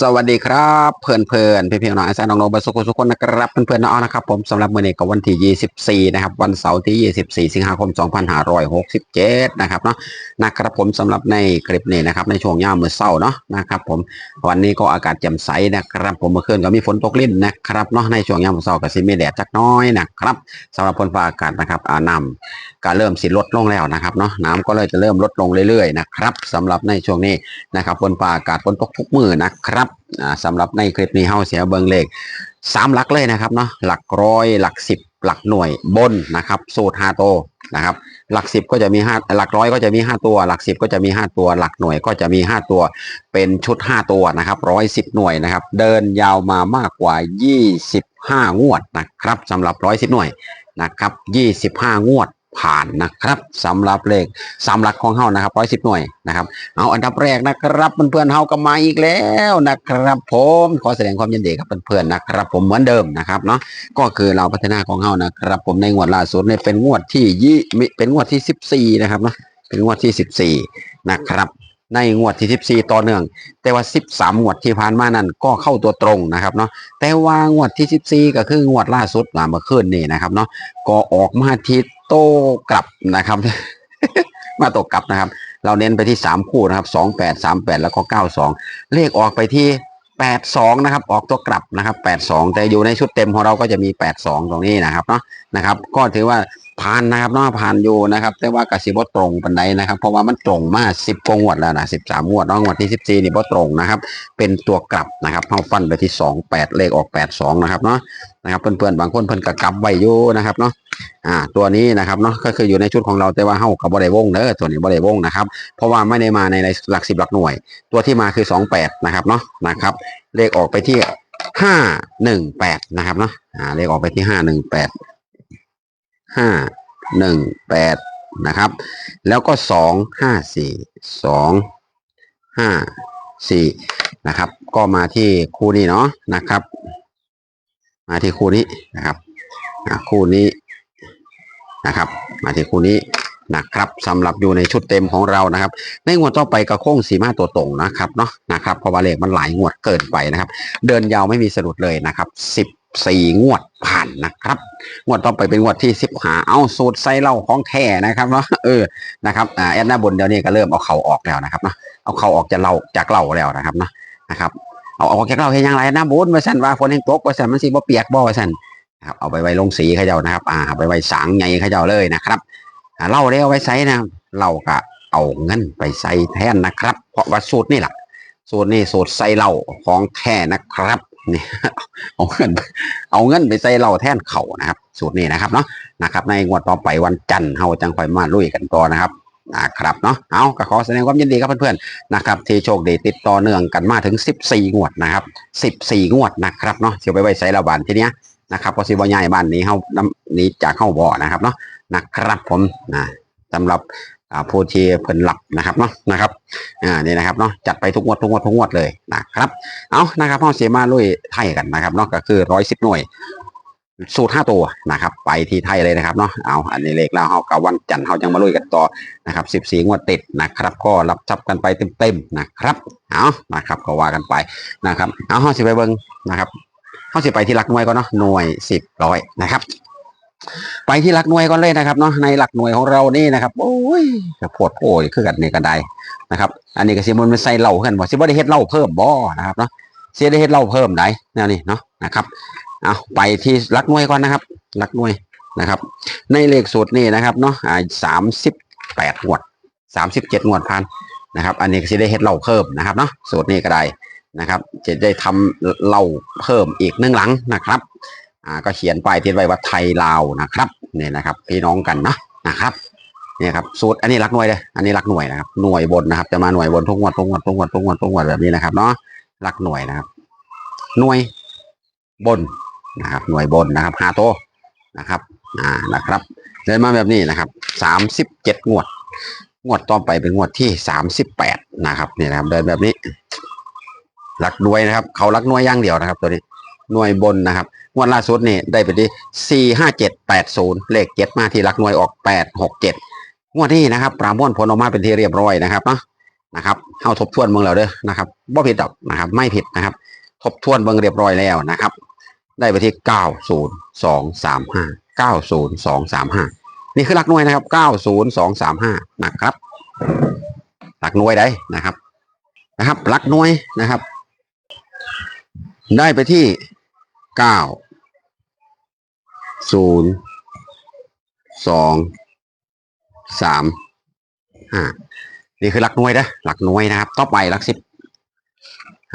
สวัสดีครับเพื่อนเพื่อนๆพี่น้องๆอาจารย์น้องๆบรรสุขสุขคนนะครับเพื่อนเพื่อนน้องนะครับผมสำหรับมื้อนี้กับวันที่ 24 นะครับ วันเสาร์ที่ 24 สิงหาคม 2567 นะครับเนาะนะครับผมสำหรับในคลิปนี้นะครับในช่วงย่ามมื้อเช้าเนาะนะครับผมวันนี้ก็อากาศแจ่มใสนะครับผมเมื่อคืนก็มีฝนตกลิ่นนะครับเนาะในช่วงย่ามมื้อเช้าก็สิมีแดดจักน้อยนะครับสำหรับฝนฟ้าอากาศนะครับอ่าน้ำก็เริ่มสิลดลงแล้วนะครับเนาะน้ำก็เลยจะเริ่มลดลงเรื่อยๆนะครับสำหรับในช่วงนี้นะครับฝนฟ้าอากาศฝนตกทุกมือนะครับอ่าสำหรับในคลิปนี้เฮาเสียเบิงเลขสามหลักเลยนะครับเนาะหลักร้อยหลักสิบหลักหน่วยบนนะครับ สูตรห้าโตนะครับหลักสิบก็จะมีห้าหลักร้อยก็จะมีห้าตัว หลักสิบก็จะมีห้าตัว หลักหน่วยก็จะมีห้าตัว เป็นชุดห้าตัวนะครับร้อยสิบหน่วยนะครับ เดินยาวมามากกว่ายี่สิบห้างวดนะครับสำหรับร้อยสิบหน่วยนะครับยี่สิบห้างวด ผ่านนะครับสำหรับเลขสามหลักของเฮานะครับร้อยสิบหน่วยนะครับเอาอันดับแรกนะครับเพื่อนๆเฮาก็มาอีกแล้วนะครับ ผมขอแสดงความยินดีกับเพื่อนๆนะครับ ผมเหมือนเดิมนะครับเนาะก็คือเราพัฒนาของเฮานะครับ ผมในงวดล่าสุดเนี่ยเป็นงวดที่ยี่เป็นงวดที่สิบสี่นะครับเนาะเป็นงวดที่สิบสี่นะครับในงวดที่สิบสี่ต่อเนื่อง แต่ว่าสิบสามงวดที่ผ่านมานั้นก็เข้าตัวตรงนะครับเนาะแต่ว่างวดที่สิบสี่ก็คืองวดล่าสุดมาเมื่อคืนนี่นะครับเนาะก็ออกมาที่ โตกลับนะครับ มาตกกลับนะครับ เราเน้นไปที่สามคู่นะครับสองแปดสามแปดแล้วก็ก้าวสองเลขออกไปที่แปดสองนะครับ ออกตัวกลับนะครับแปดสองแต่อยู่ในชุดเต็มของเราก็จะมีแปดสองตรงนี้นะครับเนาะนะครับ ก็ถือว่า ผ่านนะครับเนาะผ่านอยู่นะครับ แต่ว่ากสิบตรงปันไดนะครับ เพราะว่ามันตรงมา10กว่างวดแล้วนะ13งวดนาะงวดที่14นี่บ่ตรงนะครับ เป็นตัวกลับนะครับเข้าฟันไปที่28เลขออก82นะครับเนาะนะครับเพื่อนๆบางคนเพิ่นก็กลับไว้อยู่นะครับเนาะอ่าตัวนี้นะครับเนาะก็คืออยู่ในชุดของเราแต่ว่าเฮากับบริวงเด้อตัวนี้บริวงนะครับเพราะว่าไม่ได้มาในหลักสิบหลักหน่วย ตัวที่มาคือสองแปดนะครับเนาะนะครับเลขออกไปที่ห้าหนึ่งแปดนะครับเนาะอ่าเลขออกไปที่ห้าหนึ่งแปด ห้าหนึ่งแปดนะครับ แล้วก็สองห้าสี่สองห้าสี่นะครับ ก็มาที่คู่นี้เนาะนะครับ มาที่คู่นี้นะครับคู่นี้นะครับ มาที่คู่นี้นะครับสำหรับอยู่ในชุดเต็มของเรานะครับ ในงวดต่อไปกระโค้งสีมาตัวตรงนะครับเนาะนะครับเพราะว่าเลขมันหลายงวดเกินไปนะครับ เดินยาวไม่มีสะดุดเลยนะครับสิบ สี่งวดผ่านนะครับ งวดต่อไปเป็นงวดที่สิบหาเอาสูตรไซเหล่าของแท้นะครับเนาะเออนะครับอ่าแอดหน้าบนเดี๋ยวนี้ก็เริ่มเอาเข่าออกแล้วนะครับเนาะเอาเข่าออกจากเล่าจากเล่าแล้วนะครับเนาะนะครับเอาออกจากเล่าเห็นยังไงหน้าบนว่าสั่นว่าฝนยังตกว่าสั่นมันสิบ่เปียกบ่ว่าสั่นนะครับเอาไปไว้ลงสีเขาเจ้านะครับ อ่าเอาไปไว้สางใหญ่เขาเจ้าเลยนะครับอ่าเล่าได้เอาไว้ใส่นะเราก็เอาเงินไปใส่แทนนะครับ เพราะว่าสูตรนี่แหละสูตรนี่สูตรใส่เหล้าของแท้นะครับ นี่เอาเงินเอาเงินไปใส่เหล้าแทนเขานะครับ สูตรนี้นะครับเนาะนะครับ ในงวดต่อไปวันจันทร์เฮาจังค่อยมาลุยกันต่อนะครับนะครับเนาะเอาก็ขอแสดงความยินดีครับเพื่อนๆนะครับที่โชคดีติดต่อเนื่องกันมาถึง 14 งวดนะครับ 14 งวดนะครับเนาะเดี๋ยวไปไว้ใส่ระบานทีเนี้ยนะครับก็สิบ่ใหญ่บ้านนี้เฮาน้ำนี้จากเข้าบ่อนะครับเนาะนะครับผมนะสำหรับ อ่าผู้ที่เพิ่นหลับนะครับเนาะนะครับอ่านี่นะครับเนาะจัดไปทุกงวดทุกงวดทุกงวดเลยนะครับเอานะครับเฮาเสียมาลุยไทยกันนะครับเนาะก็คือร้อยสิบหน่วยสูตรห้าตัวนะครับ ไปที่ไทยเลยนะครับเนาะเอาอันนี้เลขแล้วเฮากับวันจันทร์เฮาจังมาลุยกันต่อนะครับสิบสี่งวดติดนะครับ ก็รับทรัพย์กันไปเต็มๆนะครับเอานะครับก็ว่ากันไปนะครับเอาเฮาสิไปเบิ่งนะครับเขาสิไปที่หลักหน่วยก่อนเนาะหน่วยสิบร้อยนะครับ ไปที่หลักหน่วยก่อนเลยนะครับเนาะในหลักหน่วยของเรานี่นะครับโอ้ยจะปวดโอ้ยคือกันนี่ก็ได้นะครับ อันนี้ก็สิมันเป็นใส่เหล้ากันบ่สิบ่ได้เฮ็ดเหล้าเพิ่มบ่นะครับเนาะสิได้เฮ็ดเหล้าเพิ่มได้แนวนี้เนาะนะครับเอาไปที่หลักหน่วยก่อนนะครับหลักหน่วยนะครับ ในเลขสูตรนี่นะครับเนาะอ่าสามสิบแปดงวดสามสิบเจ็ดงวดพันนะครับ อันนี้ก็สิได้เฮ็ดเหล้าเพิ่มนะครับเนาะสูตรนี้ก็ได้นะครับ จะได้ทำเหล่าเพิ่มอีกหนึ่งหลังนะครับ อ่าก็เขียนป้ายติดไว้ว่าไทยลาวนะครับเนี่ยนะครับ พี่น้องกันนะนะครับเนี่ยครับสูตรอันนี้รักหน่วยเลยอันนี้รักหน่วยนะครับหน่วยบนนะครับ จะมาหน่วยบนทุกงวดทุกงวดทุกงวดทุกงวดทุกงวดแบบนี้นะครับเนาะรักหน่วยนะครับ หน่วยบนนะครับ หน่วยบนนะครับห้าตัวนะครับอ่านะครับเดินมาแบบนี้นะครับสามสิบเจ็ดงวด งวดต่อไปเป็นงวดที่สามสิบแปดนะครับนี่นะครับ เดินแบบนี้หลักหน่วยนะครับ เขาหลักหน่วยย่างเดียวนะครับ ตัวนี้หน่วยบนนะครับ งวดล่าสุดนี่ได้ไปที่สี่ห้าเจ็ดแปดศูนย์เลขเจ็ดมาที่หลักหน่วยออกแปดหกเจ็ดงวดนี้นะครับปราโมทผลออกมาเป็นที่เรียบร้อยนะครับเนาะนะครับเข้าทบทวนเมืองแล้วเด้อนะครับบ่ผิดดอกนะครับ ไม่ผิดนะครับ ทบทวนเมืองเรียบร้อยแล้วนะครับ ได้ไปที่เก้าศูนย์สองสามห้าเก้าศูนย์สองสามห้านี่คือหลักหน่วยนะครับเก้าศูนย์สองสามห้านะครับ หลักหน่วยได้นะครับนะครับ หลักหน่วยนะครับ ได้ไปที่เก้า ศูนย์สองสามห้านี่คือหลักหน่วยนะหลักหน่วยนะครับ ต่อไปหลักสิบ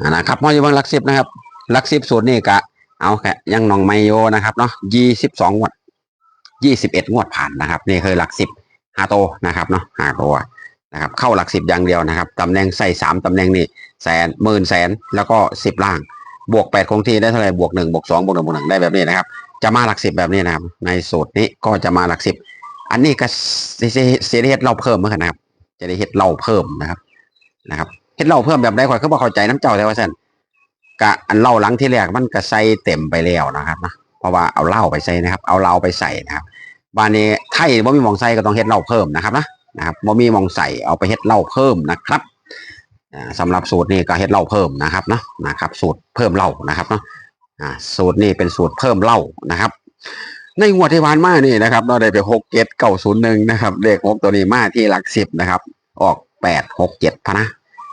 นะครับมาอยู่บางหลักสิบนะครับหลักสิบสูตรนี่กะเอาแค่ยังนองไมโยนะครับเนาะยี่สิบสองงวดยี่สิบเอ็ดงวดผ่านนะครับ นี่คือหลักสิบหาโตนะครับเนาะห้าตัวนะครับ เข้าหลักสิบอย่างเดียวนะครับตำแหน่งใส่สามตำแหน่งนี่แสนหมื่นแสนแล้วก็สิบล่าง บวกแปดคงที่ได้เท่าไหร่บวกหนึ่งบวกสองบวกหนึ่งบวกหนึ่งได้แบบนี้นะครับ จะมาหลักสิบแบบนี้นะครับ ในสูตรนี้ก็จะมาหลักสิบอันนี้ก็เสียเสียเฮ็ดเราเพิ่มเหมือนกันนะครับจะได้เฮ็ดเราเพิ่มนะครับนะครับเฮ็ดเราเพิ่มแบบใดข่อยคือบ่เข้าใจน้ำเจ้าแต่ว่าซั่นกะอันเล่าหลังที่แรกมันก็ใส่เต็มไปแล้วนะครับนะเพราะว่าเอาเหล้าไปใส่นะครับ เอาเราไปใส่นะครับบานนี้ไทยบ่มีหมองใส่ก็ต้องเฮ็ดเหล้าเพิ่มนะครับนะนะครับบ่มีหมองใส่เอาไปเฮ็ดเหล้าเพิ่มนะครับ สำหรับสูตรนี้ก็เฮ็ดเหล้าเพิ่มนะครับเนาะนะครับ สูตรเพิ่มเหล้านะครับเนาะสูตรนี้เป็นสูตรเพิ่มเหล้านะครับ ในงวดที่ผ่านมานี่นะครับ เราได้ไปหกเจ็ดเก้าศูนย์หนึ่งนะครับเลขหกตัวนี้มาที่หลักสิบนะครับ ออกแปดหกเจ็ดพนะ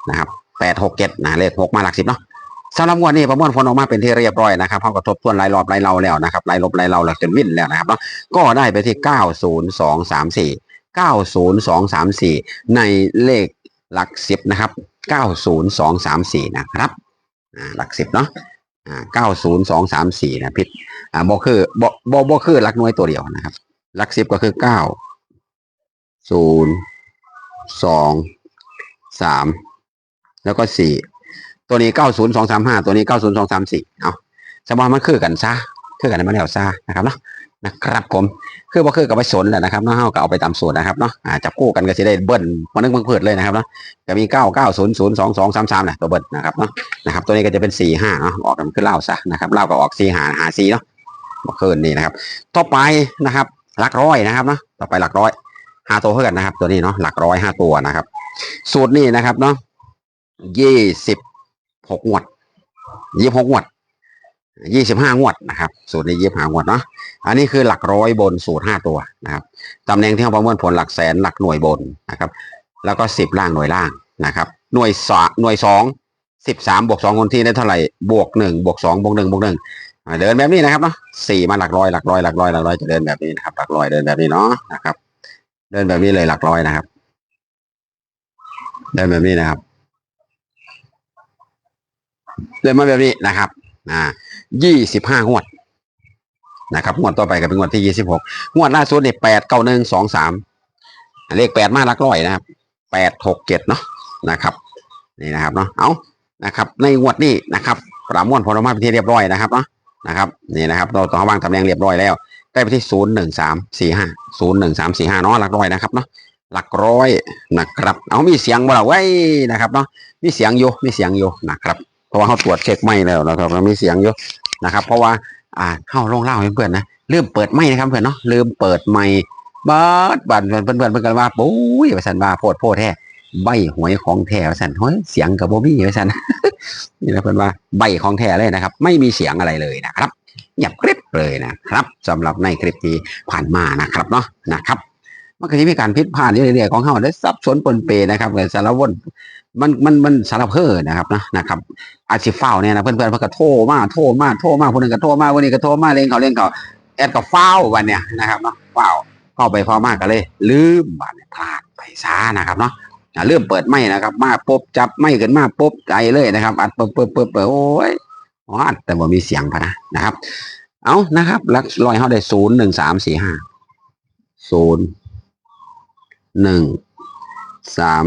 นะครับแปดหกเจ็ดนะเลขหกมาหลักสิบเนาะสำหรับวดนี้ประมวลผลออกมาเป็นที่เรียบร้อยนะครับเขาก็ทบทวนรายรอบรายเราแล้วนะครับรายลบรายเราหลักจนวิ่นแล้วนะครับเนาะก็ได้ไปที่เก้าศูนย์สองสามสี่เก้าศูนย์สองสามสี่ในเลขหลักสิบนะครับ เก้าศูนย์สองสามสี่นะครับหลักสิบเนาะเก้าศูนย์สองสามสี่นะพิษอ่าบ่คือบบ่บ่คือหลักหน่วยตัวเดียวนะครับ หลักสิบก็คือเก้าศูนย์สองสามแล้วก็สี่ตัวนี้เก้าศูนย์สองสามห้าตัวนี้เก้าศูนย์สองสามสี่เอาสมมติมันคือกันซะคือกันในมาแล้วซะนะครับเนาะ นะครับผมคือบ่คือกับไปสนแหละนะครับเนาะเฮาก็เอาไปตามสูตรนะครับเนาะอ่าจับคู่กันก็สิได้เบิ้ลมานึกเบิ่งเพิดเลยนะครับเนาะก็มีเก้าเก้าศูนย์ศูนย์สองสองสามสามแหละตัวเบิ้ลนะครับเนาะนะครับตัวนี้ก็จะเป็นสี่ห้าเนาะออกกันคือเล่าซะนะครับเล่าก็ออกสี่หาหาสี่เนาะเมื่อคืนนี้นะครับ ต่อไปนะครับหลักร้อยนะครับเนาะต่อไปหลักร้อยห้าตัวเท่ากันนะครับ ตัวนี้เนาะหลักร้อยห้าตัวนะครับ สูตรนี้นะครับเนาะยี่สิบหกงวดยี่หกงวด ยี่สิบห้างวดนะครับ สูตรนี้ยี่ห้างวดเนาะอันนี้คือหลักร้อยบนสูตรห้าตัวนะครับตำแหน่งที่เราประเมินผลหลักแสนหลักหน่วยบนนะครับ แล้วก็สิบล่างหน่วยล่างนะครับ หน่วยสหน่วยสองสิบสามบวกสองคนที่ได้เท่าไหร่บวกหนึ่งบวกสองบวกหนึ่งบวกหนึ่งเดินแบบนี้นะครับเนาะสี่มาหลักร้อยหลักร้อยหลักร้อยหลักร้อยจะเดินแบบนี้นะครับ หลักร้อยเดินแบบนี้เนาะนะครับ เดินแบบนี้เลยหลักร้อยนะครับ เดินแบบนี้นะครับ เดินมาแบบนี้นะครับ อ่า ยี่สิบห้างวดนะครับงวดต่อไปก็เป็นงวดที่ยี่สิบหกงวดล่าสุดเนี่ยแปดเก้าหนึ่งสองสามเลขแปดมาหลักร้อยนะครับแปดหกเจ็ดเนาะนะครับนี่นะครับเนาะเอานะครับ ในงวดนี้นะครับประมวลผลออกมาเป็นที่เรียบร้อยนะครับเนาะนะครับนี่นะครับเราต้องวางตำแหน่งเรียบร้อยแล้วได้ไปที่ศูนย์หนึ่งสามสี่ห้าศูนย์หนึ่งสามสี่ห้าเนาะหลักร้อยนะครับเนาะหลักร้อยนะครับ เอามีเสียงบ่ล่ะไว้นะครับเนาะมีเสียงอยู่มีเสียงอยู่นะครับ เพราะว่าเขาตรวจเช็คไม่แล้วนะครับเรามีเสียงอยู่ นะครับ เพราะว่าอ่าเข้าลงเล่าให้เพื่อนนะลืมเปิดไม่นะครับเพื่อนเนาะลืมเปิดไม่บัดบัดเพื่อนเพื่อนเพื่อนกันว่าปุ้ยว่าสันว่าโพดโพดแท้ใบหวยของแท้ว่าสันเฮ้ยเสียงกับโบบี้ว่าสันนี่นะเพื่อนว่าใบของแท้เลยนะครับ ไม่มีเสียงอะไรเลยนะครับเงียบกริบเลยนะครับสำหรับในคลิปที่ผ่านมานะครับเนาะนะครับ มันก็จะมีการพิดพลาดเรื่อยๆของเขาได้ซับซ้อนปนเปนะครับเลยสารวนมันมันมันสารเพอนะครับนะนะครับ อาชีพเฝ้าเนี่ยนะเพื่อนๆเพื่อนก็โทรมาโทรมาโทรมาคนหนึ่งก็โทรมาวันนี้ก็โทรมาเล่นเขาเล่นเขาแอดก็เฝ้าวันเนี่ยนะครับเนาะเฝ้าเข้าไปพอมากก็เลย ลืมบันเนี่ยพลาดไปซานะครับเนาะเริ่มเปิดไม่นะครับ มาปุ๊บจับไม่ขึ้นมาปุ๊บใจเลยนะครับ อัดปุ๊บปุ๊บปุ๊บปุ๊บโอ้ยอ๋อแต่ว่ามีเสียงพะนะนะครับ เอานะครับลักลอยเขาได้ศูนย์หนึ่งสามสี่ห้าศูนย์ หนึ่งสาม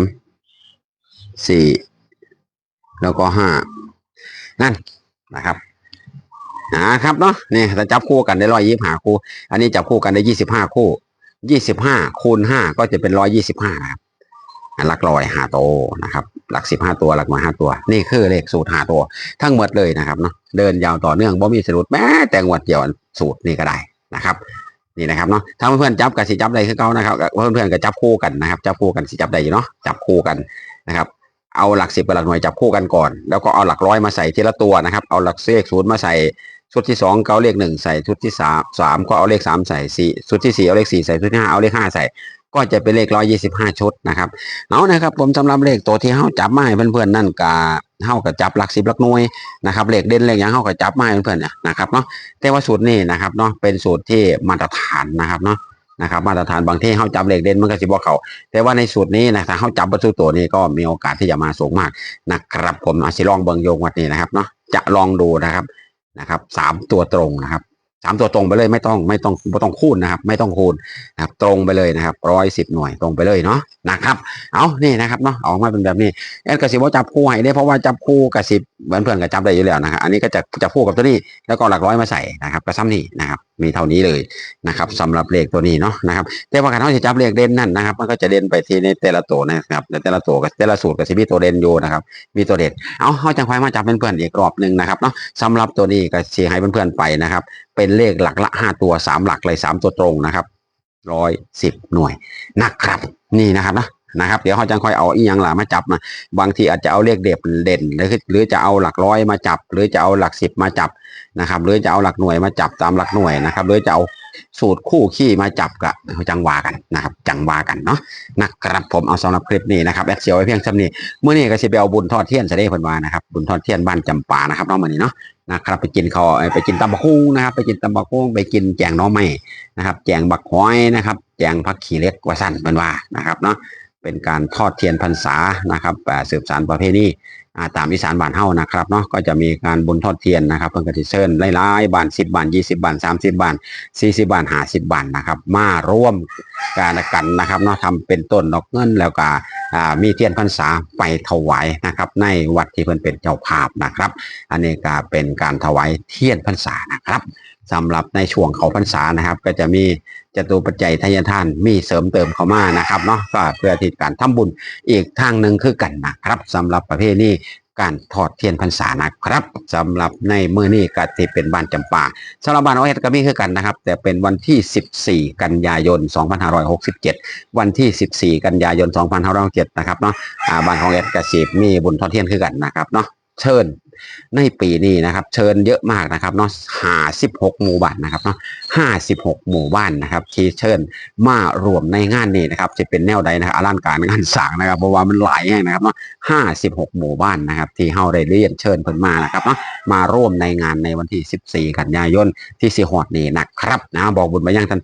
สี่แล้วก็ห้านั่นนะครับนะครับเนาะนี่ถ้าจับคู่กันได้ร้อยยี่สิบห้าคู่ อันนี้จับคู่กันได้ยี่สิบห้าคู่ยี่สิบห้าคูณห้าก็จะเป็นร้อยยี่สิบห้าครับหลักร้อยห้าโตวนะครับ หลักสิบห้าตัวหลักหน่วยห้าตัว นี่คือเลขสูตรห้าตัว ทั้งหมดเลยนะครับเนาะเดินยาวต่อเนื่องบ่มีสะดุดแม้แต่งวดเดียวสูตรนี่ก็ได้นะครับ นี่นะครับเนาะถ้าเพื่อนจับกับสิจับได้คือเก่านะครับเพื่อนๆก็จับคู่กันนะครับ จับคู่กันสิจับได้อยู่เนาะจับคู่กันนะครับ เอาหลักสิบกับหลักหน่วยจับคู่กันก่อน แล้วก็เอาหลักร้อยมาใส่ทีละตัวนะครับ เอาหลักเลขศูนย์มาใส่ชุดที่สองก็เอาเลขหนึ่งใส่ชุดที่สามสามก็เอาเลขสามใส่สี่ชุดที่สี่เอาเลขสี่ใส่ชุดที่ห้าเอาเลขห้าใส่ ก็จะเป็นเลขร้อยยี่สิบห้าชุดนะครับเอานะครับ ผมสำหรับเลขตัวที่เฮาจับมาให้เพื่อนๆนั่นกา เฮากับจับหลักสิบหลักหน่วยนะครับเลขเด่นเลขอยังเฮากับจับมาให้เพื่อนๆเนี่ยนะครับเนาะแต่ว่าสูตรนี้นะครับเนาะเป็นสูตรที่มาตรฐานนะครับเนาะนะครับมาตรฐานบางที่เฮาจับเหล็กเด่นมันก็สิบ่เขา แต่ว่าในสูตรนี้นะถ้าเขาจับประตูตัวนี้ก็มีโอกาสที่จะมาสูงมากนะครับผมอาสิลองเบิงโยงวัดนี้นะครับเนาะจะลองดูนะครับนะครับสามตัวตรงนะครับ สามตัวตรงไปเลยไม่ต้องไม่ต้องไม่ต้องคูณนะครับ ไม่ต้องคูณนะครับ ตรงไปเลยนะครับร้อยสิบหน่วยตรงไปเลยเนาะนะครับ เอานี่นะครับเนาะออกมาเป็นแบบนี้แอดกระสิบว่าจับคู่ให้ได้เพราะว่าจับคู่กระสิบเพื่อนๆก็จับได้อยู่แล้วนะครับอันนี้ก็จะจับคู่กับตัวนี้แล้วก็หลักร้อยมาใส่นะครับกระซ้ำนี่นะครับ มีเท่านี้เลยนะครับสำหรับเลขตัวนี้เนาะนะครับแต่ว่าการเขาจะจับเลขเด่นนั่นนะครับ มันก็จะเด่นไปที่ในแต่ละตัวนะครับในแต่ละตัวกับแต่ละสูตรก็จะมีตัวเด่นอยู่นะครับ มีตัวเด่นเอาเขาจะคอยมาจับเพื่อนๆอีกรอบหนึ่งนะครับเนาะสำหรับตัวนี้ก็เชี้ให้เพื่อนๆไปนะครับ เป็นเลขหลักละห้าตัวสามหลักเลยสามตัวตรงนะครับร้อยสิบหน่วยนะครับ นี่นะครับนะ นะครับ เดี๋ยวเขาจะคอยเอาอีกอย่างหล่ะมาจับมาบางทีอาจจะเอาเลขเด็ดเด่นหรือหรือจะเอาหลักร้อยมาจับ หรือจะเอาหลักสิบมาจับนะครับหรือจะเอาหลักหน่วยมาจับตามหลักหน่วยนะครับหรือจะเอาสูตรคู่ขี้มาจับกับจังหวากันนะครับ จังหวากันเนาะนะครับผมเอาสำหรับคลิปนี้นะครับแอดเสียวไว้เพียงซ้ำนี้เมื่อนี้ก็สิไปเอาบุญทอดเทียนเสด็จเพิ่นวานะครับบุญทอดเทียนบ้านจำปานะครับเนาะมื้อนี้เนาะนะครับไปกินข้าวไปกินตำบักหุ่งนะครับ ไปกินตำบักหุ่งไปกินแจงน้องไม้นะครับ แจงบักหอยนะครับ แจงผักขี้เล็กว่าสั้นเพิ่นว่านะครับเนาะ เป็นการทอดเทียนพรรษานะครับอ่าสืบสานประเพณีตามอีสานบ้านเฮานะครับเนาะก็จะมีการบุญทอดเทียนนะครับเพิ่นก็สิเชิญหลายๆบาน10บ้าน20บ้าน30บ้าน40บาท50บาทนะครับ มาร่วมการกันนะครับเนาะทำเป็นต้นดอกเงินแล้วก็มีเทียนพรรษาไปถวายนะครับ ในวัดที่เพิ่นเป็นเจ้าภาพนะครับ อันนี้ก็เป็นการถวายเทียนพรรษานะครับ สำหรับในช่วงเขาพรรษานะครับ ก็จะมีจตุปัจจัยทายทานมีเสริมเติมเข้ามานะครับเนาะก็เพื่อที่การทำบุญอีกทางหนึ่งคือกันนะครับสำหรับประเภทนี้การทอดเทียนพรรษานะครับสำหรับในมื้อนี้ก็ที่เป็นบ้านจำปาสำหรับบ้านเอาเฮ็ดก็มีคือกันนะครับ แต่เป็นวันที่ 14 กันยายน 2567 วันที่ 14 กันยายน 2567 นะครับเนาะบ้านของเอ็ดกสิบมีบุญทอดเทียนคือกันนะครับเนาะเชิญ ในปีนี้นะครับ เชิญเยอะมากนะครับเนาะ56หกหมู่บ้านนะครับเนาะ56หกหมู่บ้านนะครับ ที่เชิญมารวมในงานนี้นะครับจะเป็นแนวใดนะครับอลังการงานสางนะครับเพราะว่ามันหลายแห่งนะครับเนาะ56หกหมู่บ้านนะครับ ที่เฮาได้เรียนเชิญเพิ่นมานะครับเนาะมาร่วมในงานในวันที่14กันยายนที่สิฮอดนี่นะครับนะบอกบุญมายังท่าน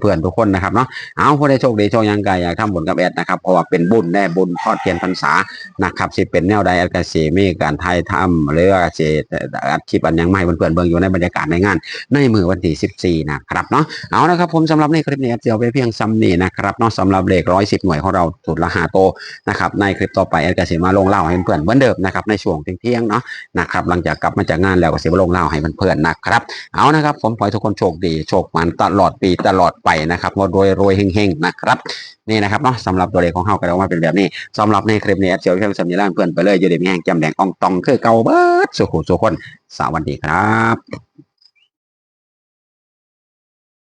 เพื่อนๆทุกคนนะครับเนาะเอาผู้ใดโชคดีโชคยังกายอยากทำบุญกับแอดนะครับเพราะว่าเป็นบุญแน่บุญทอดเทียนพรรษานะครับสิเป็นแนวใดแอดกสิมีการไทยทำหรือว่าสิอัดคลิปอันยังไม่เพื่อนๆเบิ่งอยู่ในบรรยากาศในงาน ในมือวันที่14นะครับเนาะเอาละครับผมสำหรับในคลิปนี้แอดเจียวไปเพียงซ้ำนี่นะครับเนาะสำหรับเลข110หน่วยของเราสุดละหาโตนะครับในคลิปต่อไปแอดกสิมาลงเล่าให้เพื่อนเหมือนเดิมนะครับในช่วงเที่ยงๆเนาะนะครับหลังจากกลับมาจากงานแล้วก็สิมาลงเล่าให้เพื่อนๆนะครับเอานะครับผมขอให้ทุกคนโชคดีโชคมันตลอดปีตลอดไปนะครับรวยรวยเฮงๆนะครับนี่นะครับเนาะสำหรับตัวเลขของเฮาก็ได้ออกมาเป็นแบบนี้สำหรับในคลิปนี้แอดเชียวเพียงสำนีร่างเพื่อนไปเลยอยู่ดีมีแห้งจำแดงอ่องตองคือเก่าเบิดสุขุสุขคนสวัสดีครับ